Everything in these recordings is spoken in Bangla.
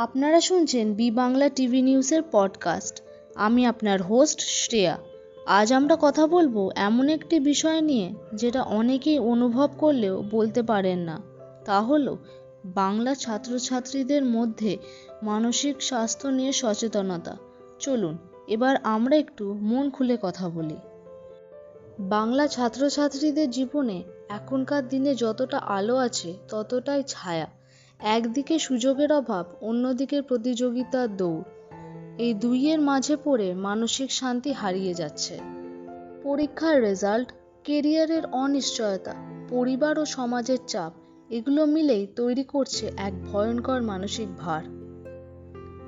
আপনারা শুনছেন বি বাংলা টিভি নিউজের পডকাস্ট আমি আপনার হোস্ট শ্রেয়া। আজ আমরা কথা বলব এমন একটি বিষয় নিয়ে যেটা অনেকেই অনুভব করলেও বলতে পারেন না। তা হলো, বাংলা ছাত্রছাত্রীদের মধ্যে মানসিক স্বাস্থ্য নিয়ে সচেতনতা। চলুন, এবার আমরা একটু মন খুলে কথা বলি। বাংলা ছাত্রছাত্রীদের জীবনে এখনকার দিনে যতটা আলো আছে ততটাই ছায়া। একদিকে সুযোগের অভাব, অন্যদিকে প্রতিযোগিতার দৌড়। এই দুইয়ের মাঝে পড়ে মানসিক শান্তি হারিয়ে যাচ্ছে। পরীক্ষার রেজাল্ট, কেরিয়ারের অনিশ্চয়তা, পরিবার ও সমাজের চাপ, এগুলো মিলেই তৈরি করছে এক ভয়ঙ্কর মানসিক ভার।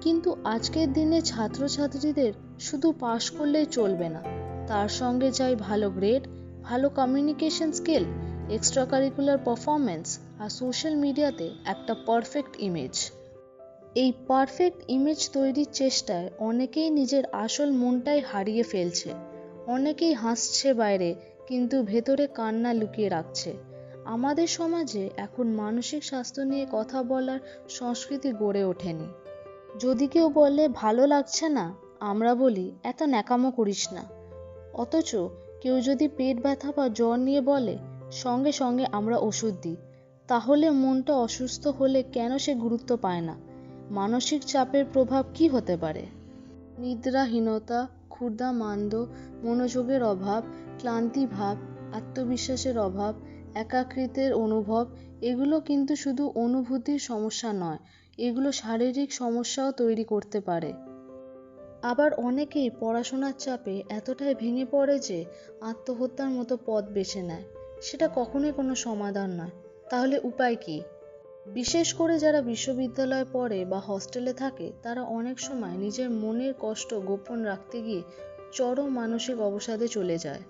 কিন্তু আজকের দিনে ছাত্রছাত্রীদের শুধু পাশ করলেই চলবে না। তার সঙ্গে চাই ভালো গ্রেড ভালো communication skill extra curricular performance আর সোশ্যাল মিডিয়াতে একটা পারফেক্ট ইমেজ এই পারফেক্ট ইমেজ তৈরির চেষ্টায় অনেকেই নিজের আসল মনটাই হারিয়ে ফেলছে। অনেকেই হাসছে বাইরে, কিন্তু ভেতরে কান্না লুকিয়ে রাখছে। আমাদের সমাজে এখন মানসিক স্বাস্থ্য নিয়ে কথা বলার সংস্কৃতি গড়ে ওঠেনি। যদি কেউ বলে, ভালো লাগছে না? আমরা বলি, এত ন্যাকামো করিস না। অথচ কেউ যদি পেট ব্যথা বা জ্বর নিয়ে বলে সঙ্গে সঙ্গে আমরা ওষুধ দিই। তাহলে মনটা অসুস্থ হলে কেন সে গুরুত্ব পায় না? মানসিক চাপের প্রভাব কি হতে পারে? নিদ্রাহীনতা, ক্ষুধা, মান্দ, মনোযোগের অভাব, ক্লান্তি ভাব, আত্মবিশ্বাসের অভাব একাকৃতের অনুভব, এগুলো কিন্তু শুধু অনুভূতির সমস্যা নয়, এগুলো শারীরিক সমস্যাও তৈরি করতে পারে। আবার অনেকেই পড়াশোনার চাপে এতটাই ভেঙে পড়ে যে আত্মহত্যার মতো পথ বেছে নেয়। সেটা কখনোই কোনো সমাধান নয়। তাহলে উপায় কি? বিশেষ করে যারা বিশ্ববিদ্যালয়ে পড়ে বা হস্টেলে থাকে, তারা অনেক সময় নিজের মনের কষ্ট গোপন রাখতে গিয়ে চরম মানসিক অবসাদে চলে যায়।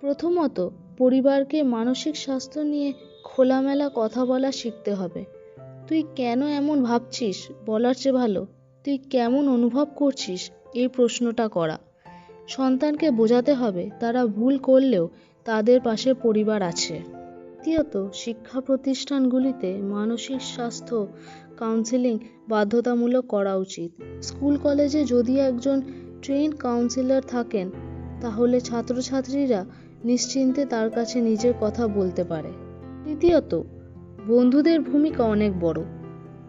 প্রথমত, পরিবারকে মানসিক স্বাস্থ্য নিয়ে খোলামেলা কথা বলা শিখতে হবে। তুই কেন এমন ভাবছিস? বলার চেয়ে ভালো, তুই কেমন অনুভব করছিস? এই প্রশ্নটা করা। সন্তানকে বোঝাতে হবে, তারা ভুল করলেও তাদের পাশে পরিবার আছে। দ্বিতীয়ত শিক্ষা প্রতিষ্ঠানগুলিতে মানসিক স্বাস্থ্য কাউন্সিলিং বাধ্যতামূলক করা উচিত। স্কুল, কলেজে যদি একজন ট্রেন কাউন্সিলর থাকেন, তাহলে ছাত্রছাত্রীরা নিশ্চিন্তে তার কাছে নিজের কথা বলতে পারে। তৃতীয়ত, বন্ধুদের ভূমিকা অনেক বড়।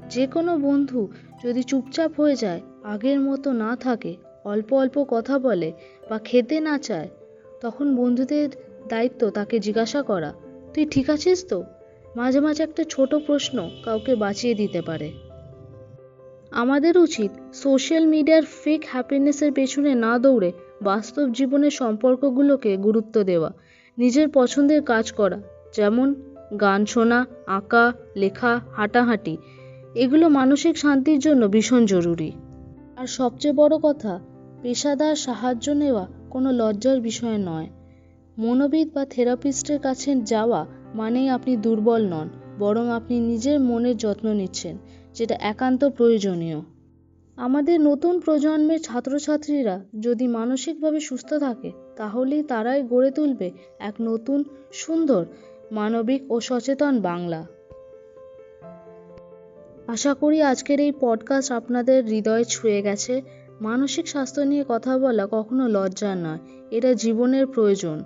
যে কোনো বন্ধু যদি চুপচাপ হয়ে যায়, আগের মতো না থাকে, অল্প অল্প কথা বলে বা খেতে না চায়, তখন বন্ধুদের দায়িত্ব তাকে জিজ্ঞাসা করা। তুই ঠিক আছিস তো? মাঝে মাঝে একটা ছোট প্রশ্ন কাউকে বাঁচিয়ে দিতে পারে। আমাদের উচিত সোশ্যাল মিডিয়ার ফেক হ্যাপিনেসের পেছনে না দৌড়ে বাস্তব জীবনের সম্পর্কগুলোকে গুরুত্ব দেওয়া, নিজের পছন্দের কাজ করা, যেমন গান শোনা, আঁকা, লেখা, হাঁটাহাঁটি। এগুলো মানসিক শান্তির জন্য ভীষণ জরুরি। আর সবচেয়ে বড় কথা, পেশাদার সাহায্য নেওয়া কোনো লজ্জার বিষয় নয়। মনোবিদ বা থেরাপিস্টের কাছে যাওয়া মানেই আপনি দুর্বল নন, বরং আপনি নিজের মনের যত্ন নিচ্ছেন, যেটা একান্ত প্রয়োজনীয়। আমাদের নতুন প্রজন্মের ছাত্রছাত্রীরা যদি মানসিকভাবে সুস্থ থাকে, তাহলেই তারাই গড়ে তুলবে এক নতুন, সুন্দর, মানবিক ও সচেতন বাংলা। আশা করি আজকের এই পডকাস্ট আপনাদের হৃদয়ে ছুঁয়ে গেছে। মানসিক স্বাস্থ্য নিয়ে কথা বলা কখনো লজ্জার নয়, এটা জীবনের প্রয়োজন।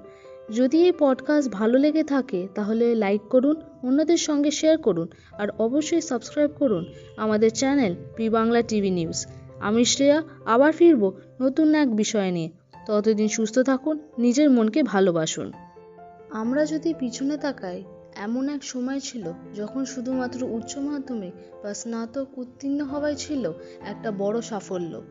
যদি এই পডকাস্ট ভালো লেগে থাকে, তাহলে লাইক করুন, অন্যদের সঙ্গে শেয়ার করুন, আর অবশ্যই সাবস্ক্রাইব করুন আমাদের channel P Bangla TV news আমি শ্রেয়া, আবার ফিরব নতুন এক বিষয় নিয়ে। ততদিন সুস্থ থাকুন, নিজের মনকে ভালোবাসুন। আমরা যদি পিছনে তাকাই, এমন এক সময় ছিল যখন শুধুমাত্র উচ্চ মাধ্যমিক বা স্নাতক উত্তীর্ণ হওয়াই ছিল একটা বড় সাফল্য।